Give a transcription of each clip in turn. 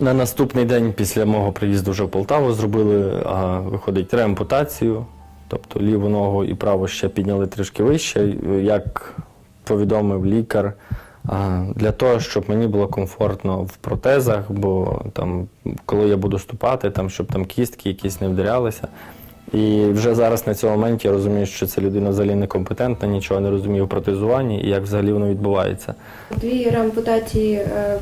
На наступний день після мого приїзду вже в Полтаву зробили, а, виходить, реампутацію. Тобто ліву ногу і праву ще підняли трішки вище, як повідомив лікар, для того, щоб мені було комфортно в протезах, бо там, коли я буду ступати, там, щоб там кістки якісь не вдарялися. І вже зараз на цьому моменті я розумію, що ця людина взагалі некомпетентна, нічого не розуміє в протезуванні і як взагалі воно відбувається. Дві реампутації е,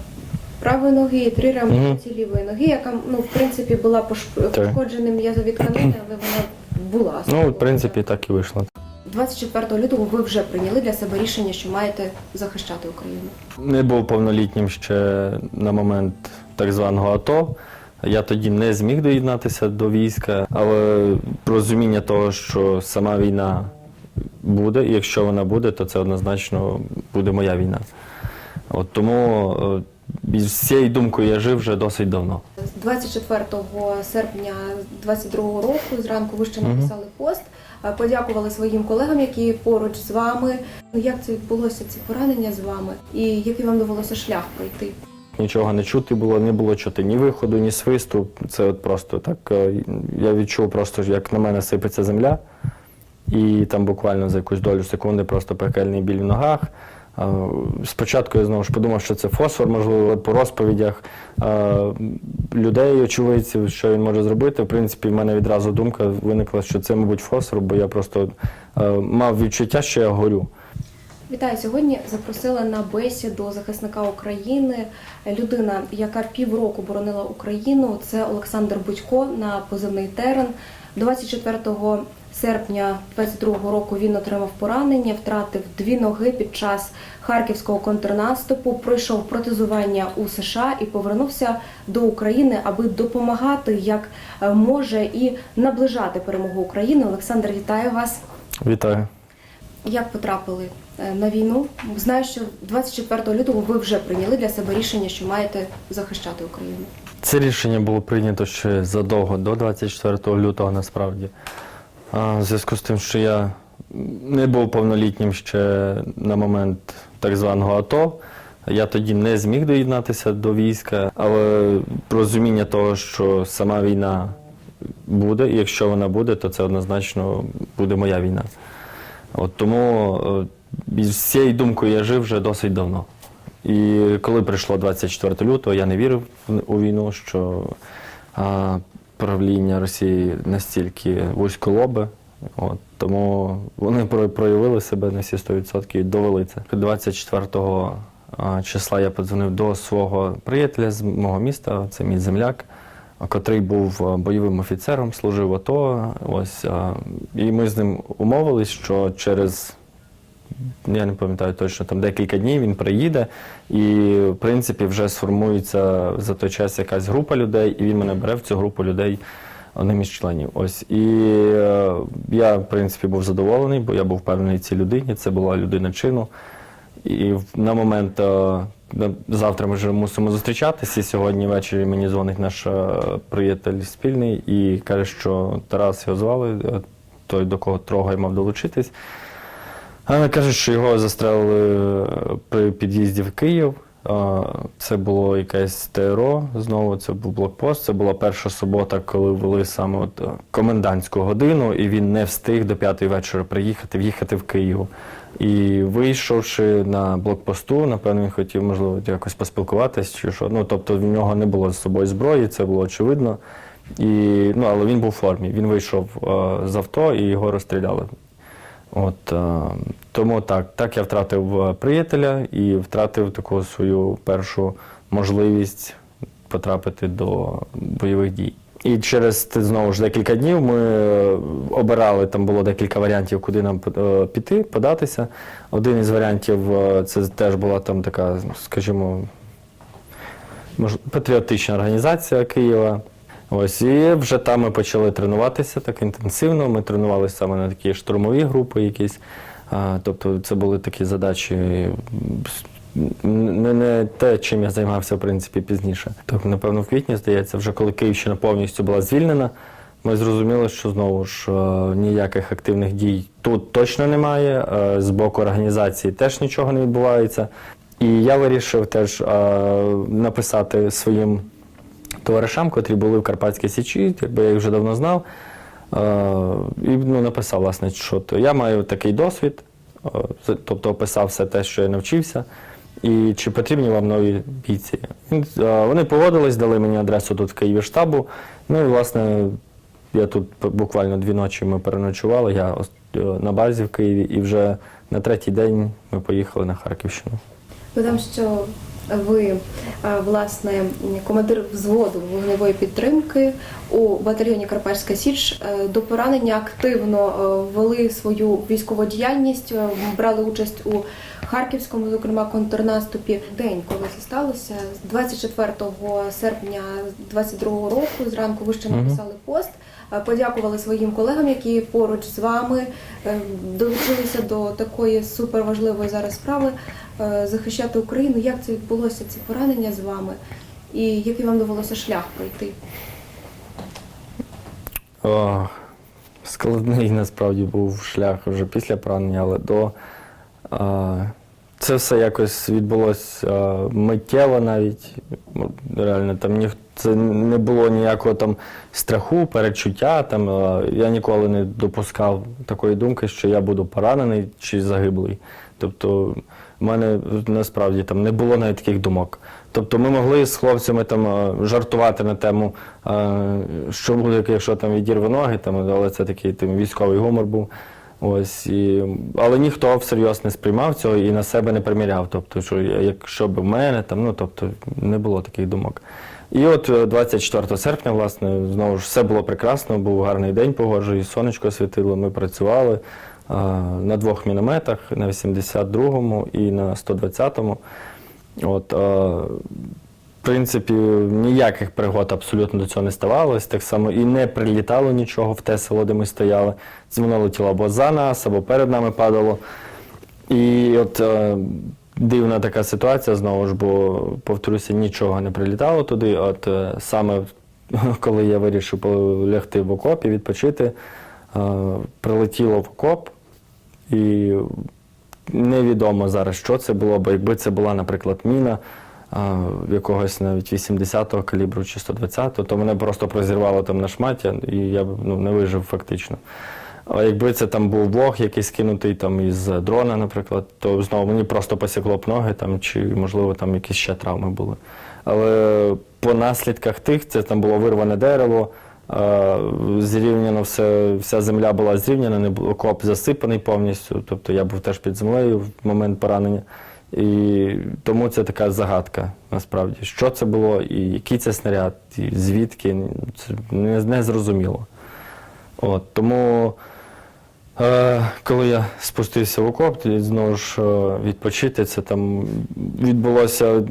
правої ноги і три реампутації лівої ноги, яка ну в принципі була пошкоджена м'язові тканини, але вона була. Ну, в принципі, так і вийшло. 24 лютого ви вже прийняли для себе рішення, що маєте захищати Україну. Не був повнолітнім ще на момент так званого АТО. Я тоді не зміг доєднатися до війська, але розуміння того, що сама війна буде, і якщо вона буде, то це однозначно буде моя війна. От тому е, з цією думкою я жив вже досить давно. 24 серпня 22 року зранку ви ще написали пост, подякували своїм колегам, які поруч з вами. Як це відбулося, ці поранення з вами, і який вам довелося шлях пройти? Нічого не чути було, не було чути ні виходу, ні свисту. Це от просто так. е, Я відчув просто, як на мене сипеться земля, і там буквально за якусь долю секунди просто пекельний біль в ногах. Е, Спочатку я знову ж подумав, що це фосфор, можливо, по розповідях е, людей, очевидців, що він може зробити. В принципі, в мене відразу думка виникла, що це, мабуть, фосфор, бо я просто е, мав відчуття, що я горю. Вітаю сьогодні. Запросила на бесіду захисника України людина, яка півроку боронила Україну. Це Олександр Будько на позивний терен. 24 серпня 22 року він отримав поранення, втратив дві ноги під час харківського контрнаступу. Пройшов протезування у США і повернувся до України, аби допомагати як е, може і наближати перемогу України. Олександр, вітаю вас. Вітаю. Як потрапили е, на війну? Знаю, що 24 лютого ви вже прийняли для себе рішення, що маєте захищати Україну. Це рішення було прийнято ще задовго до 24 лютого насправді. В зв'язку з тим, що я не був повнолітнім ще на момент так званого АТО. Я тоді не зміг доєднатися до війська, але розуміння того, що сама війна буде, і якщо вона буде, то це однозначно буде моя війна. От тому е, з цією думкою я жив вже досить давно. І коли прийшло 24 лютого, я не вірив у війну, що а, правління Росії настільки вузьколобе. От, тому вони про- проявили себе на всі 100% і довели це. 24 числа я подзвонив до свого приятеля з мого міста, це мій земляк, котрий був бойовим офіцером, служив АТО. Ось, і ми з ним умовились, що через я не пам'ятаю точно, там декілька днів він приїде, і в принципі вже сформується за той час якась група людей, і він мене бере в цю групу людей одним із членів. Ось і е, я, в принципі, був задоволений, бо я був впевнений цій людині. Це була людина чину. І на момент е, завтра ми вже мусимо зустрічатися. Сьогодні ввечері мені дзвонить наш е, приятель спільний і каже, що Тарас його звали, е, той, до кого трогай мав долучитись. А кажуть, що його застрелили е, при під'їзді в Київ. Це було якесь ТРО. Знову це був блокпост. Це була перша субота, коли ввели саме от е, комендантську годину, і він не встиг до п'ятої вечора приїхати, в'їхати в Київ. І вийшовши на блокпосту, напевно, він хотів, можливо, якось поспілкуватись чи що. Ну, тобто в нього не було з собою зброї, це було очевидно. І, ну, але він був в формі. Він вийшов е, з авто і його розстріляли. От, е, тому так, так я втратив е, приятеля і втратив таку свою першу можливість потрапити до бойових дій. І через знову ж декілька днів ми обирали, там було декілька варіантів, куди нам е, піти, податися. Один із варіантів це теж була там така, скажімо, мож- патріотична організація Києва. Ось і вже там ми почали тренуватися так інтенсивно. Ми тренувалися саме на такі штурмові групи якісь. Тобто це були такі задачі, не, не те, чим я займався в принципі пізніше. Тобто, напевно, в квітні, здається, вже коли Київщина повністю була звільнена, ми зрозуміли, що знову ж е, ніяких активних дій тут точно немає. е, З боку організації теж нічого не відбувається. І я вирішив теж е, написати своїм товаришам, котрі були в Карпатській Січі, якби я їх вже давно знав. Е, і ну, написав, власне, що то я маю такий досвід, е, тобто описав все те, що я навчився. І чи потрібні вам нові бійці? Е, Вони погодились, дали мені адресу тут в Києві штабу. Ну і власне я тут буквально дві ночі ми переночували. Я на базі в Києві, і вже на третій день ми поїхали на Харківщину. Додам, що ви е, власне командир взводу вогневої підтримки у батальйоні Карпатська Січ Е, до поранення активно е, вели свою військову діяльність, брали участь у харківському, зокрема, контрнаступі. День, коли це сталося, 24 серпня 22 року. Зранку ви ще написали пост. Подякували своїм колегам, які поруч з вами е, долучилися до такої суперважливої зараз справи захищати Україну. Як це відбулося, ці поранення з вами, і який вам довелося шлях пройти? О, складний насправді був шлях вже після поранення, але до. А, це все якось відбулося а, миттєво навіть. Реально, там ніх, це не було ніякого там страху, перечуття. Там, а, я ніколи не допускав такої думки, що я буду поранений чи загиблий. Тобто, в мене насправді там не було навіть таких думок. Тобто ми могли з хлопцями там е, жартувати на тему, е, що буде, якщо там відірве ноги, там, але це такий там, військовий гумор був. Ось, і, але ніхто всерйоз не сприймав цього і на себе не приміряв. Тобто, що якщо б в мене, там, ну, тобто, не було таких думок. І от е, 24 серпня, власне, знову ж все було прекрасно, був гарний день погожий, сонечко світило, ми працювали е, на двох мінометах, на 82-му і на 120-му. От, в принципі, ніяких пригод абсолютно до цього не ставалось. Так само і не прилітало нічого в те село, де ми стояли. Воно летіло або за нас, або перед нами падало. І от е, дивна така ситуація знову ж, бо, повторюся, нічого не прилітало туди. От е, саме коли я вирішив полягти в окоп і відпочити, е, прилетіло в окоп, і невідомо зараз, що це було, бо якби це була, наприклад, міна якогось навіть 80-го калібру чи 120-го, то мене просто прозірвало там на шматі, і я б ну, не вижив фактично. А якби це там був вог якийсь кинутий там із дрона, наприклад, то знову мені просто посікло б ноги там, чи, можливо, там якісь ще травми були. Але по наслідках тих це там було вирване дерево, зрівняно все, вся земля була зрівняна, не було окоп засипаний повністю. Тобто я був теж під землею в момент поранення. І тому це така загадка насправді. Що це було, і який це снаряд, і звідки, це не, не зрозуміло. От, тому, е, коли я спустився в окоп, знову ж е, відпочити, це там відбулося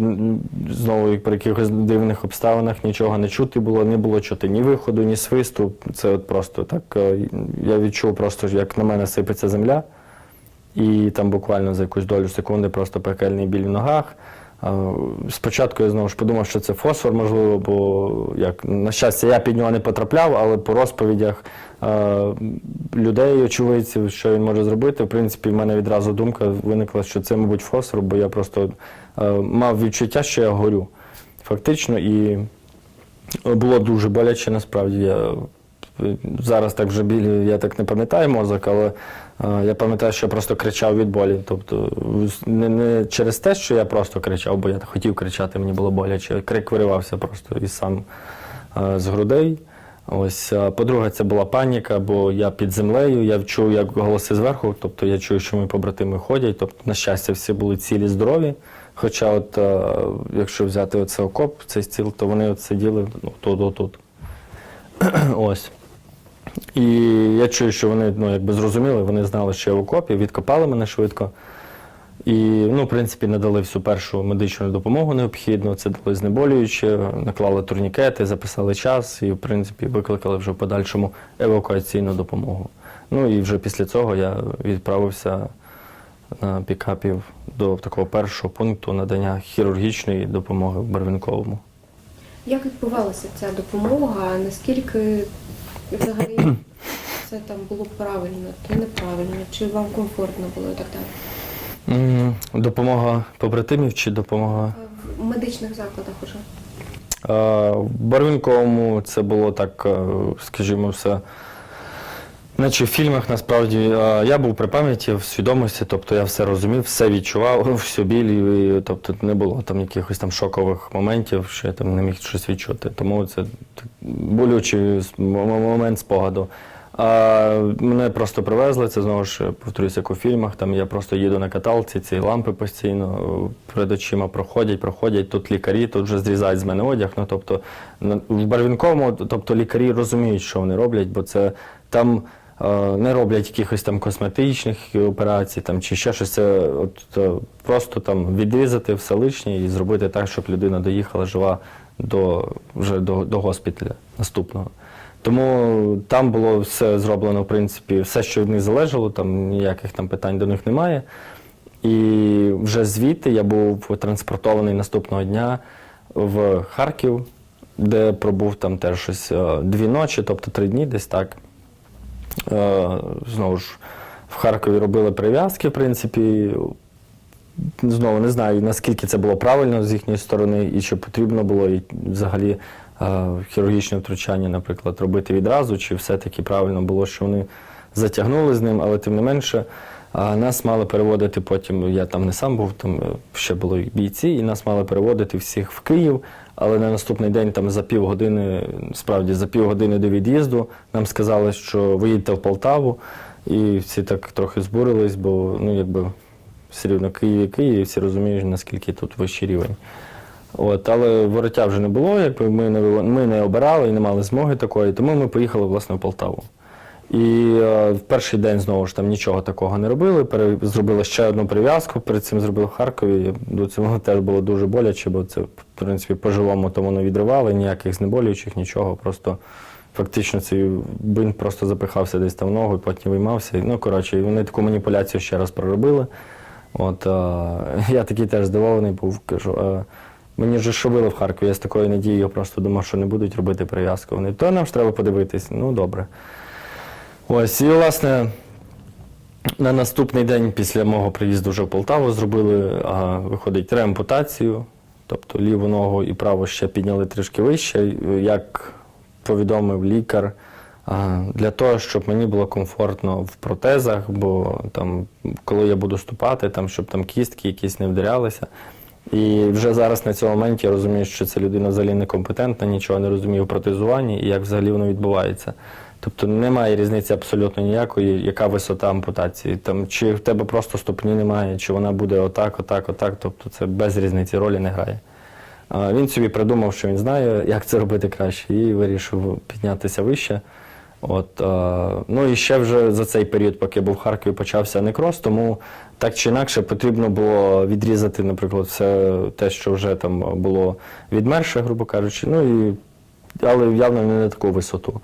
знову при якихось дивних обставинах, нічого не чути було, не було чути ні виходу, ні свисту. Це от просто так. е, я відчув просто, як на мене сипеться земля. І там буквально за якусь долю секунди просто пекельний біль в ногах. Спочатку я знову ж подумав, що це фосфор, можливо, бо як на щастя, я під нього не потрапляв, але по розповідях людей, очевидців, що він може зробити, в принципі, в мене відразу думка виникла, що це, мабуть, фосфор, бо я просто мав відчуття, що я горю. Фактично, і було дуже боляче, насправді. Я е, зараз так вже білі, я так не пам'ятаю мозок, але я пам'ятаю, що я просто кричав від болі. Тобто не, не через те, що я просто кричав, бо я хотів кричати, мені було боляче. Крик виривався просто і сам з грудей. Ось, по-друге, це була паніка, бо я під землею, я чув, як голоси зверху, тобто я чую, що мої побратими ходять. Тобто, на щастя, всі були цілі, здорові. Хоча, от, якщо взяти оце окоп, цей стіл, то вони от сиділи ну, тут, отут. Ось. І я чую, що вони ну, якби зрозуміли, вони знали, що я в окопі, відкопали мене швидко. І, ну, в принципі, надали всю першу медичну допомогу необхідну. Це дали знеболююче, наклали турнікети, записали час і, в принципі, викликали вже в подальшому евакуаційну допомогу. Ну і вже після цього я відправився на пікапів до такого першого пункту надання хірургічної допомоги в Барвінковому. Як відбувалася ця допомога? Наскільки взагалі це там було правильно, чи неправильно, чи вам комфортно було і так далі? Допомога побратимів чи допомога В медичних закладах уже. Е, В Барвінковому це було так, е, скажімо, все. Наче в фільмах насправді я був при пам'яті в свідомості, тобто я все розумів, все відчував, всю біль, і, тобто не було там якихось там шокових моментів, що я там не міг щось відчути. Тому це болючий момент спогаду. А мене просто привезли, це знову ж повторюсь, як у фільмах. Там я просто їду на каталці, ці лампи постійно е, перед очима проходять, проходять. Тут лікарі, тут вже зрізають з мене одяг. Ну тобто в Барвінковому, тобто лікарі розуміють, що вони роблять, бо це там. Е, Не роблять якихось там косметичних операцій там, чи ще щось. От, е, просто там відрізати все лишнє і зробити так, щоб людина доїхала жива до, вже до, до госпіталя наступного. Тому там було все зроблено, в принципі, все, що від них залежало, там ніяких там питань до них немає. І вже звідти я був транспортований наступного дня в Харків, де пробув там теж щось е, дві ночі, тобто три дні десь так. Е, Знову ж в Харкові робили прив'язки, в принципі. Знову не знаю, наскільки це було правильно з їхньої сторони, і чи потрібно було і взагалі е, хірургічне втручання, наприклад, робити відразу, чи все-таки правильно було, що вони затягнули з ним, але тим не менше. А нас мали переводити потім, я там не сам був, там е, ще були бійці, і нас мали переводити всіх в Київ. Але на наступний день, там за півгодини, справді за півгодини до від'їзду, нам сказали, що ви їдете в Полтаву. І всі так трохи збурились, бо ну якби все рівно Київ і Київ, і всі розуміють, наскільки тут вищий рівень. От, але вороття вже не було, якби ми не, ми не обирали і не мали змоги такої, тому ми поїхали власне в Полтаву. І е, в перший день знову ж там нічого такого не робили. Зробили ще одну прив'язку, перед цим зробили в Харкові. До цього теж було дуже боляче, бо це, в принципі, по-живому тому не відривали, ніяких знеболюючих, нічого. Просто фактично цей бинт просто запихався десь там в ногу і потім виймався. Ну, коротше, вони таку маніпуляцію ще раз проробили. От, е, я такий теж здивований був, кажу. Е, Мені ж що били в Харкові, я з такою надією просто думав, що не будуть робити прив'язку. Вони, то нам ж треба подивитись. Ну, добре. Ось, і власне, на наступний день після мого приїзду вже в Полтаву зробили, а, виходить, реампутацію. Тобто ліву ногу і праву ще підняли трішки вище, як повідомив лікар, а, для того, щоб мені було комфортно в протезах, бо там, коли я буду ступати, там, щоб там кістки якісь не вдарялися. І вже зараз на цьому моменті я розумію, що ця людина взагалі некомпетентна, нічого не розуміє в протезуванні і як взагалі воно відбувається. Тобто немає різниці абсолютно ніякої, яка висота ампутації. Там, чи в тебе просто ступні немає, чи вона буде отак, отак, отак. Тобто це без різниці ролі не грає. Він собі придумав, що він знає, як це робити краще, і вирішив піднятися вище. От, ну і ще вже за цей період, поки я був в Харкові, почався некроз, тому так чи інакше потрібно було відрізати, наприклад, все те, що вже там було відмерше, грубо кажучи. Ну і але явно не на таку висоту.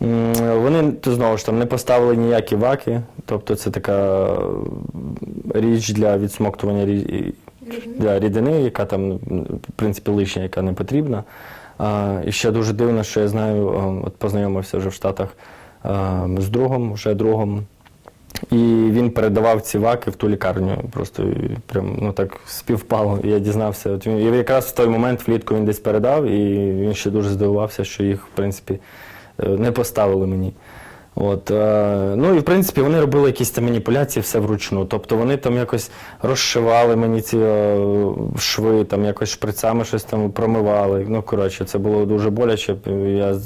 Вони то, знову ж там не поставили ніякі ваки, тобто це така е, річ для відсмоктування рі- для рідини, яка там, в принципі, лишня, яка не потрібна. А, і ще дуже дивно, що я знаю, е, от познайомився вже в Штатах е, з другом, вже другом. І він передавав ці ваки в ту лікарню. Просто прям ну так співпало. Я дізнався. От він, і якраз в той момент влітку він десь передав, і він ще дуже здивувався, що їх, в принципі, не поставили мені. От, е, ну і в принципі вони робили якісь там маніпуляції все вручну. Тобто вони там якось розшивали мені ці е, шви, там якось шприцами щось там промивали. Ну, коротше, це було дуже боляче. Я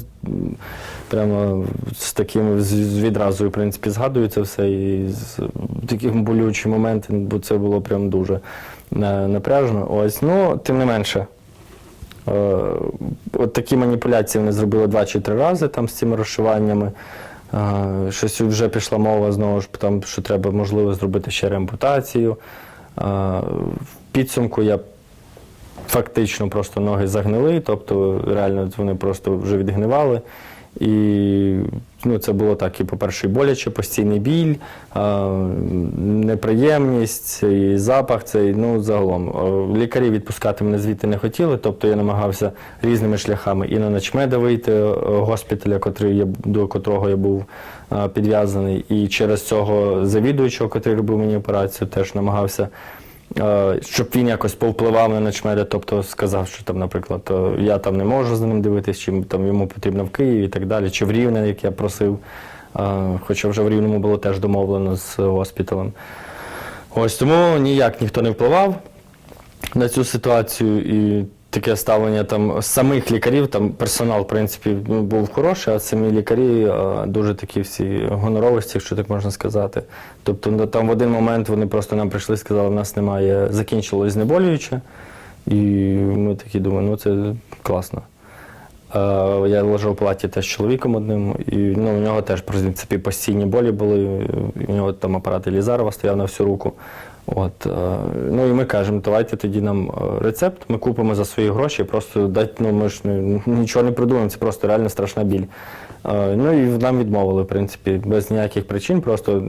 прямо з таким з відразу, в принципі, згадую це все і з таких болючі моменти, бо це було прям дуже е, напряжно. Ось, ну, тим не менше. Е, От такі маніпуляції вони зробили два чи три рази там з цими розшиваннями. Е, Щось вже пішла мова знову ж там, що треба можливо зробити ще реампутацію. Е, В підсумку я фактично просто ноги загнили, тобто реально вони просто вже відгнивали. І ну, це було так, і, по-перше, боляче, постійний біль, а, неприємність, і запах цей, ну, загалом. Е, Лікарі відпускати мене звідти не хотіли, тобто я намагався різними шляхами і на начмеда вийти е, госпіталя, котрий я, до котрого я був е, підв'язаний, і через цього завідуючого, котрий робив мені операцію, теж намагався е, щоб він якось повпливав на начмеда, тобто сказав, що там, наприклад, е, я там не можу за ним дивитись, чи там йому потрібно в Києві і так далі, чи в Рівне, як я просив. Е, Хоча вже в Рівному було теж домовлено з госпіталем. Ось тому ніяк ніхто не впливав на цю ситуацію і таке ставлення там самих лікарів, там персонал, в принципі, ну, був хороший, а самі лікарі е, дуже такі всі гоноровості, якщо так можна сказати. Тобто ну, там в один момент вони просто нам прийшли сказали, в нас немає, закінчилось знеболююче. І ми такі думаємо, ну це класно. Е, Я лежав у палаті теж з чоловіком одним, і ну, у нього теж принципі, постійні болі були. У нього там апарат Елізарова стояв на всю руку. От, е, ну і ми кажемо, давайте тоді нам е, рецепт, ми купимо за свої гроші, просто дать, ну ми ж нічого не придумаємо, це просто реально страшна біль. Ну і нам відмовили, в принципі, без ніяких причин. Просто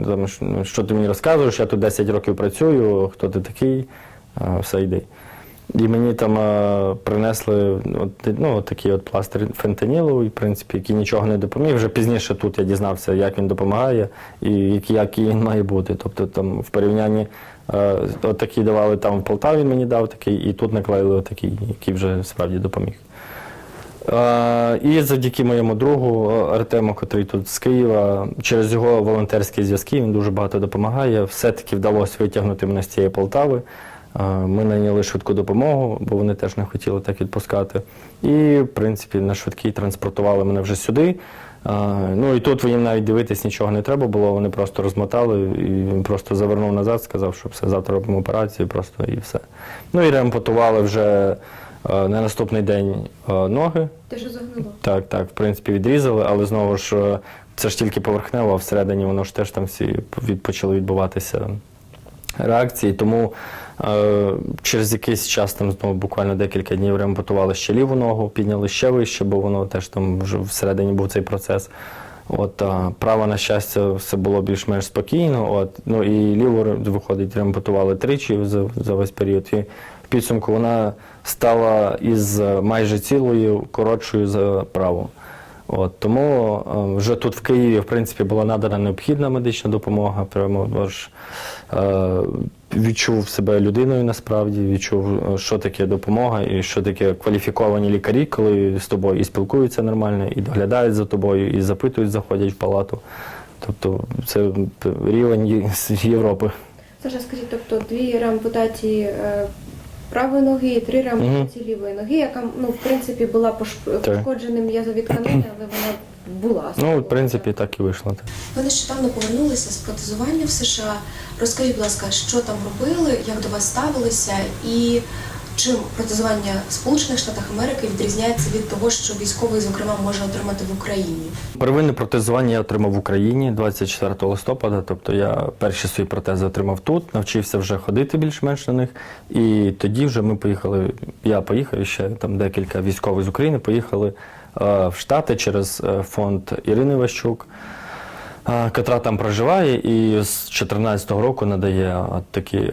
що- ти мені розказуєш, я тут 10 років працюю, хто ти такий, все йди. І мені там е, принесли от, ну, такий от пластир фентанілу, і, в принципі, який нічого не допоміг. Вже пізніше тут я дізнався, як він допомагає і який, який він має бути. Тобто там в порівнянні е, такий давали там в Полтаві, він мені дав такий, і тут наклеїли такий, який вже справді допоміг. Е, І завдяки моєму другу е, Артему, котрий тут з Києва, через його волонтерські зв'язки він дуже багато допомагає. Все-таки вдалося витягнути мене з цієї Полтави. Ми найняли швидку допомогу, бо вони теж не хотіли так відпускати. І, в принципі, на швидкій транспортували мене вже сюди. Ну і тут їм навіть дивитись нічого не треба було. Вони просто розмотали і він просто завернув назад, сказав, що все, завтра робимо операцію, просто і все. Ну і реампутували вже на наступний день ноги. Те, що загнуло. Так, так, в принципі, відрізали, але знову ж це ж тільки поверхнево, а всередині воно ж теж там всі від, почали відбуватися реакції. Тому через якийсь час, там знову буквально декілька днів реампутували ще ліву ногу, підняли ще вище, бо воно теж там вже всередині був цей процес. От, а, право, на щастя, все було більш-менш спокійно. От, ну і ліву виходить, реампутували тричі за, за весь період. І в підсумку вона стала із е, майже цілою коротшою за праву. От, тому е, вже тут в Києві, в принципі, була надана необхідна медична допомога. Прямо аж е, відчув себе людиною насправді, відчув, е, що таке допомога і що таке кваліфіковані лікарі, коли з тобою і спілкуються нормально, і доглядають за тобою, і запитують, заходять в палату. Тобто це рівень Європи. Саша, скажіть, тобто дві реампутації е, правої ноги і три реампутації лівої ноги, яка ну, в принципі була пошкоджена м'язові тканини, але вона була. Ну, в принципі, так і вийшло. так. Ви нещодавно повернулися з протезування в США. Розкажіть, будь ласка, що там робили, як до вас ставилися, і чим протезування Сполучених Штатах Америки відрізняється від того, що військовий, зокрема, може отримати в Україні? Первинне протезування я отримав в Україні 24 листопада. Тобто я перші свої протези отримав тут, навчився вже ходити більш-менш на них. І тоді вже ми поїхали. Я поїхав і ще там декілька військових з України поїхали е, в Штати через е, фонд Ірини Ващук. Котра там проживає і з 2014 року надає такі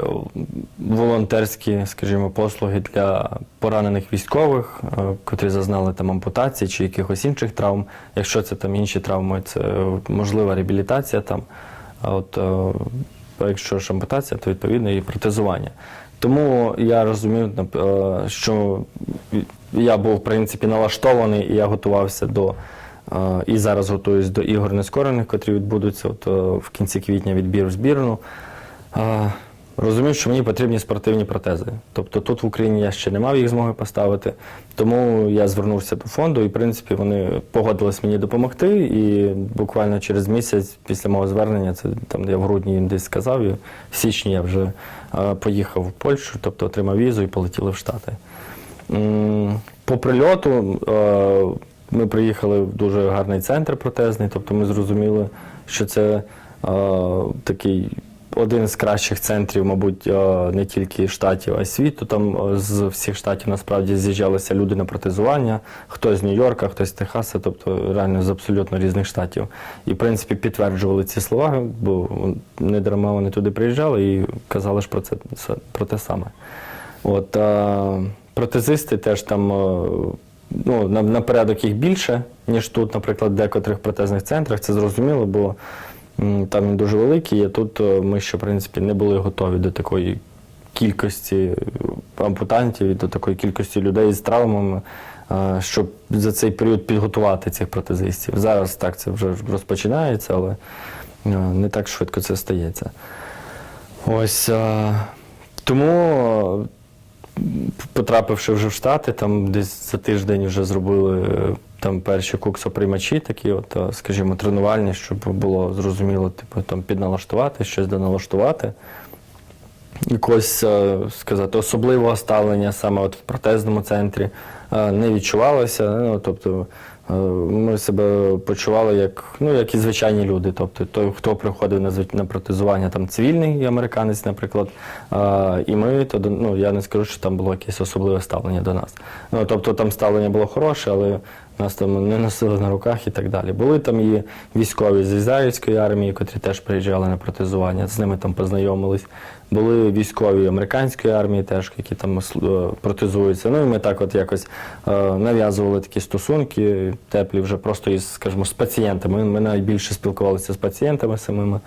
волонтерські, скажімо, послуги для поранених військових, е, котрі зазнали там ампутації чи якихось інших травм. Якщо це там інші травми, це е, можлива реабілітація там. А от е, якщо ж ампутація, то відповідно і протезування. Тому я розумів, що я був в принципі налаштований і я готувався до. І зараз готуюсь до ігор нескорених, котрі відбудуться от, е, в кінці квітня відбір в збірну. Розумів, що мені потрібні спортивні протези. Тобто тут в Україні я ще не мав їх змоги поставити. Тому я звернувся до фонду, і в принципі вони погодились мені допомогти. І буквально через місяць після мого звернення, це там я в грудні їм десь сказав, і в січні я вже е, поїхав в Польщу, тобто отримав візу і полетіли в Штати. М, По прильоту е, ми приїхали в дуже гарний центр протезний, тобто ми зрозуміли, що це е, такий один з кращих центрів, мабуть, е, не тільки штатів, а й світу. Там е, з всіх штатів насправді з'їжджалися люди на протезування, хтось з Нью-Йорка, хтось з Техаса, тобто реально з абсолютно різних штатів. І, в принципі, підтверджували ці слова, бо не дарма вони туди приїжджали і казали ж про це про те саме. От, а, протезисти теж там е, ну, на, на порядок їх більше, ніж тут, наприклад, в декотрих протезних центрах. Це зрозуміло, бо там він дуже великий, а тут е, ми ще, в принципі, не були готові до такої кількості ампутантів і до такої кількості людей з травмами, е, щоб за цей період підготувати цих протезистів. Зараз так це вже розпочинається, але е, не так швидко це стається. Ось е, тому, е, потрапивши вже в Штати, там десь за тиждень вже зробили е, там перші куксоприймачі, такі, от, е, скажімо, тренувальні, щоб було зрозуміло, типу, там підналаштувати, щось доналаштувати. Якось е, сказати, особливого ставлення саме от в протезному центрі не відчувалося. Ну, тобто ми себе почували як, ну, як і звичайні люди. Тобто той, хто приходив на, на протезування, там цивільний американець, наприклад, А, і ми, то ну, я не скажу, що там було якесь особливе ставлення до нас. Ну, тобто там ставлення було хороше, але нас там не носили на руках і так далі. Були там і військові з ізраїльської армії, котрі теж приїжджали на протезування, з ними там познайомились. Були військові американської армії, теж, які там е, протезуються. Ну і ми так от якось е, нав'язували такі стосунки, теплі вже просто із, скажімо, з пацієнтами. Ми найбільше спілкувалися з пацієнтами самими,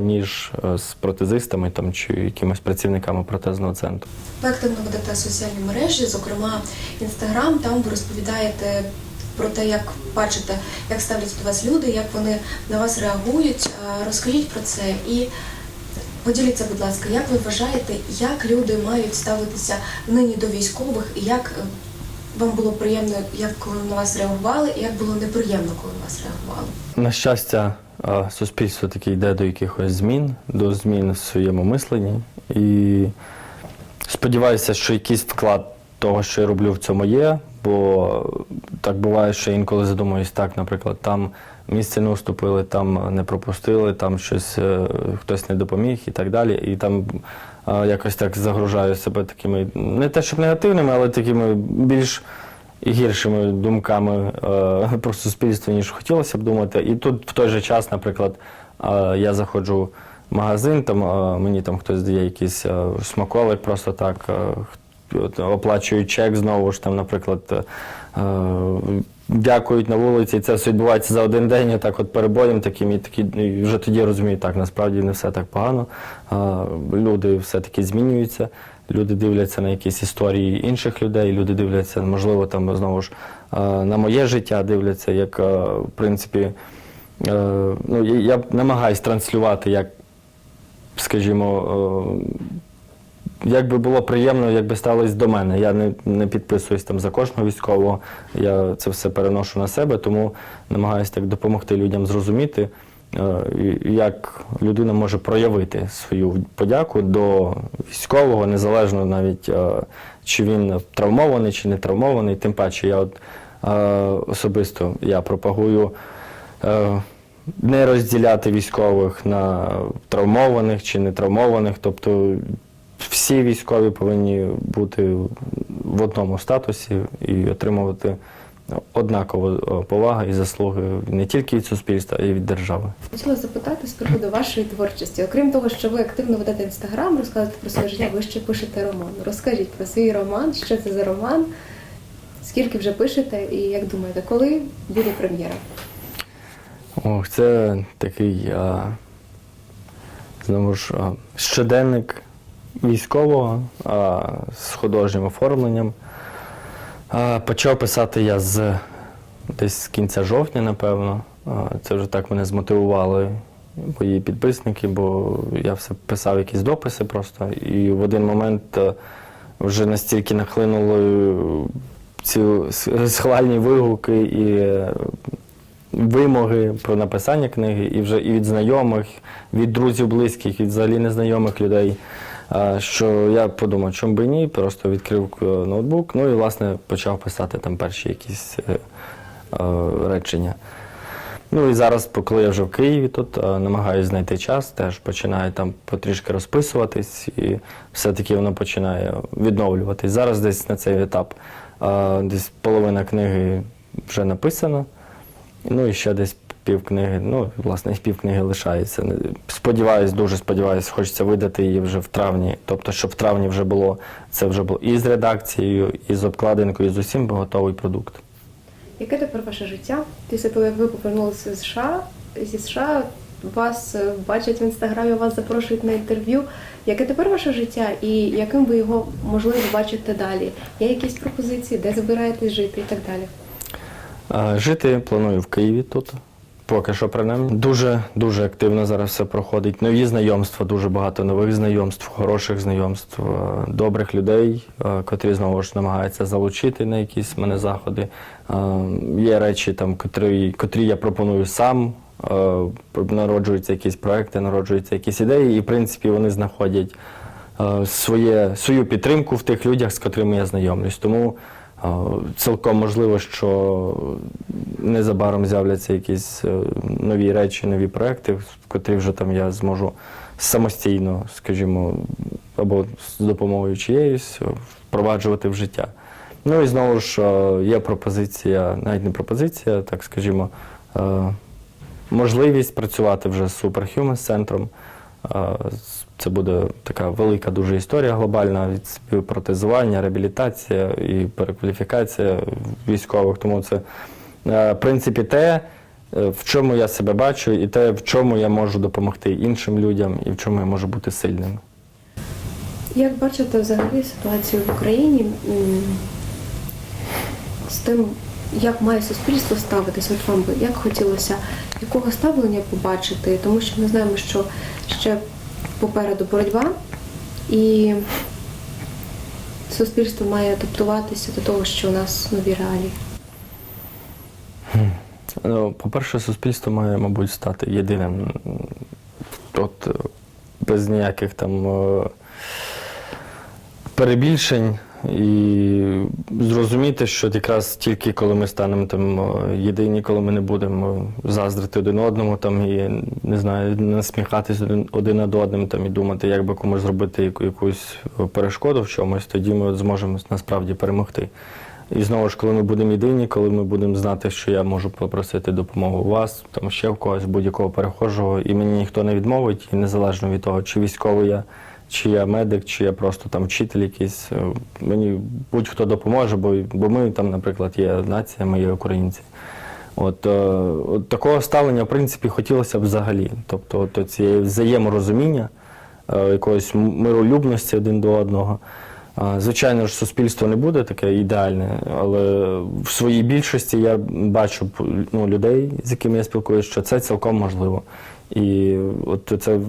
ніж е, з протезистами там, чи якимись працівниками протезного центру. Ви активно ведете соціальні мережі, зокрема інстаграм. Там ви розповідаєте про те, як бачите, як ставляться до вас люди, як вони на вас реагують. Е, Розкажіть про це і поділіться, будь ласка, як ви вважаєте, як люди мають ставитися нині до військових, і як е, вам було приємно, як коли на вас реагували, і як було неприємно, коли на вас реагували? На щастя, е, суспільство таки йде до якихось змін, до змін в своєму мисленні. І сподіваюся, що якийсь вклад того, що я роблю в цьому є, бо так буває, що інколи задумуюсь так, наприклад, там місце не уступили, там не пропустили, там щось е, хтось не допоміг і так далі. І там е, якось так загружаю себе такими, не те, щоб негативними, але такими більш гіршими думками е, про суспільство, ніж хотілося б думати. І тут в той же час, наприклад, е, я заходжу в магазин, там е, мені там хтось дає якийсь е, смаколик, просто так е, оплачую чек знову ж там, наприклад. е, Дякують на вулиці, це все відбувається за один день, і так от перебоєм таким, і такі вже тоді розумію, так насправді не все так погано. Е, Люди все-таки змінюються. Люди дивляться на якісь історії інших людей, люди дивляться, можливо, там знову ж е, на моє життя, дивляться, як, е, в принципі, е, ну, я- намагаюсь транслювати, як, скажімо, як би було приємно, якби ставились до мене. Я не, не підписуюсь там за кожного військового, я це все переношу на себе, тому намагаюся так допомогти людям зрозуміти, як людина може проявити свою подяку до військового, незалежно навіть е, чи він травмований, чи не травмований. Тим паче, я от е, особисто я пропагую. е, Не розділяти військових на травмованих чи не травмованих, тобто всі військові повинні бути в одному статусі і отримувати однакову е, повагу і заслуги не тільки від суспільства, а й від держави. Хотіла запитати з приводу вашої творчості. Окрім того, що ви активно ведете інстаграм, розказуєте про своє життя, ви ще пишете роман. Розкажіть про свій роман, що це за роман, скільки вже пишете, і як думаєте, коли буде прем'єра? Ох, це такий а, знову ж а, щоденник військового а, з художнім оформленням. Почав писати я з десь з кінця жовтня, напевно. Це вже так мене змотивували мої підписники, бо я все писав якісь дописи просто. І в один момент вже настільки нахлинули ці схвальні вигуки і е, вимоги про написання книги, і вже і від знайомих, від друзів близьких, від взагалі незнайомих людей. Що я подумав, чому би ні, просто відкрив е, ноутбук, ну і власне почав писати там перші якісь е, е, речення. Ну і зараз, коли я вже в Києві, тут намагаюся знайти час, теж починаю там потрішки розписуватись, і все-таки воно починає відновлюватись. Зараз десь на цей етап десь половина книги вже написана, ну і ще десь пів книги, ну, власне, і пів лишається. Сподіваюсь, дуже сподіваюсь, хочеться видати її вже в травні. Тобто, щоб в травні вже було це вже було і з редакцією, і з обкладинкою, і з усім готовий продукт. Яке тепер ваше життя? Після того, як ви повернулися з США, зі США, вас е, бачать в інстаграмі, вас запрошують на інтерв'ю. Яке тепер ваше життя і яким ви його можливо бачите далі? Є якісь пропозиції, де збираєтесь жити і так далі? Жити планую в Києві тут. Поки що принаймні. Дуже дуже активно зараз все проходить. Нові знайомства, дуже багато нових знайомств, хороших знайомств, е, добрих людей, е, котрі знову ж намагаються залучити на якісь мене заходи. Е, Є речі, там, котрі, котрі я пропоную сам. Народжуються якісь проекти, народжуються якісь ідеї, і в принципі вони знаходять своє, свою підтримку в тих людях, з котрими я знайомлюсь. Тому цілком можливо, що незабаром з'являться якісь е, нові речі, нові проекти, котрі вже там я зможу самостійно, скажімо, або з допомогою чиєїсь е, впроваджувати в життя. Ну і знову ж е, є пропозиція, навіть не пропозиція, так скажімо, можливість працювати вже з Superhuman центром. З- Це буде така велика дуже історія глобальна від співпротезування, реабілітація і перекваліфікація військових. Тому це, е, в принципі, те, е, в чому я себе бачу, і те, в чому я можу допомогти іншим людям, і в чому я можу бути сильним. Як бачите взагалі ситуацію в Україні з тим, як має суспільство ставитись? От вам би як хотілося якого ставлення побачити? Тому що ми знаємо, що ще попереду боротьба, і суспільство має адаптуватися до того, що у нас нові реалії. Ну, по-перше, суспільство має, мабуть, стати єдиним. От, е, без ніяких там е, перебільшень і зрозуміти, що якраз тільки коли ми станемо там єдині, коли ми не будемо заздрити один одному там і не знаю, насміхатись один, один над одним там і думати, як би комусь зробити яку, якусь перешкоду в чомусь, тоді ми зможемо насправді перемогти. І знову ж, коли ми будемо єдині, коли ми будемо знати, що я можу попросити допомогу у вас, там ще в когось, будь-якого перехожого, і мені ніхто не відмовить, і незалежно від того, чи військовий я, чи я медик, чи я просто там вчитель якийсь, е, мені будь-хто допоможе, бо, бо ми там, наприклад, є нація, ми є українці. От, е, от такого ставлення, в принципі, хотілося б взагалі. Тобто от цієї взаєморозуміння, е, якоїсь миролюбності один до одного. Звичайно ж, суспільство не буде таке ідеальне, але в своїй більшості я бачу ну, людей, з якими я спілкуюся, що це цілком можливо. І от це